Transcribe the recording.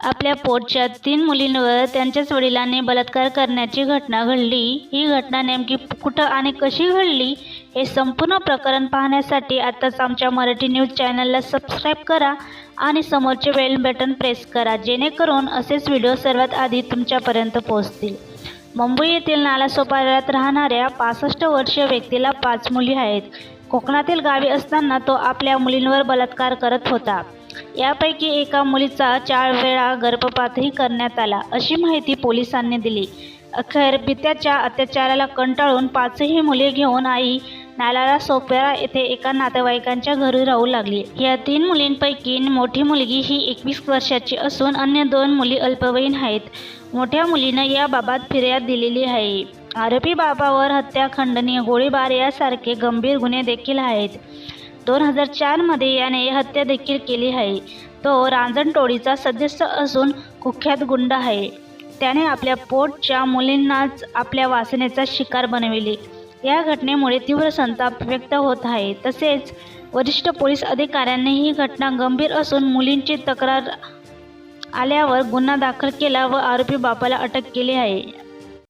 आपल्या पोटच्या तीन मुलींवर त्यांच्याच वडिलांनी बलात्कार करण्याची घटना घडली. ही घटना नेमकी कुठं आणि कशी घडली हे संपूर्ण प्रकरण पाहण्यासाठी आत्ताच आमच्या मराठी न्यूज चॅनलला सबस्क्राईब करा आणि समोरचे बेल बटन प्रेस करा जेणेकरून असेच व्हिडिओ सर्वात आधी तुमच्यापर्यंत पोहोचतील. मुंबई येथील नालासोपाऱ्यात राहणाऱ्या पासष्ट वर्षीय व्यक्तीला पाच मुली आहेत. कोकणातील गावी असताना तो आपल्या मुलींवर बलात्कार करत होता. यापैकी एका मुलीचा चार वेळा गर्भपातही करण्यात आला अशी माहिती पोलिसांनी दिली. अखेर बित्याच्या अत्याचाराला कंटाळून पाचही मुले घेऊन आई नालाला सोपेरा येथे एका नातेवाईकांच्या घरी राहू लागली. या तीन मुलींपैकी मोठी मुलगी ही एकवीस वर्षाची असून अन्य दोन मुली अल्पवयीन आहेत. मोठ्या मुलीनं याबाबत फिर्याद दिलेली आहे. आरोपी बाबावर हत्या खंडणी गोळीबार यासारखे गंभीर गुन्हे देखील आहेत. दोन हजार चारमध्ये याने हत्या देखील केली आहे. तो रांजणटोळीचा सदस्य असून कुख्यात गुंड आहे. त्याने आपल्या पोटच्या मुलींनाच आपल्या वासनेचा शिकार बनविले. या घटनेमुळे तीव्र संताप व्यक्त होत आहे. तसेच वरिष्ठ पोलीस अधिकाऱ्यांनी ही घटना गंभीर असून मुलींची तक्रार आल्यावर गुन्हा दाखल केला व आरोपी बापाला अटक केली आहे.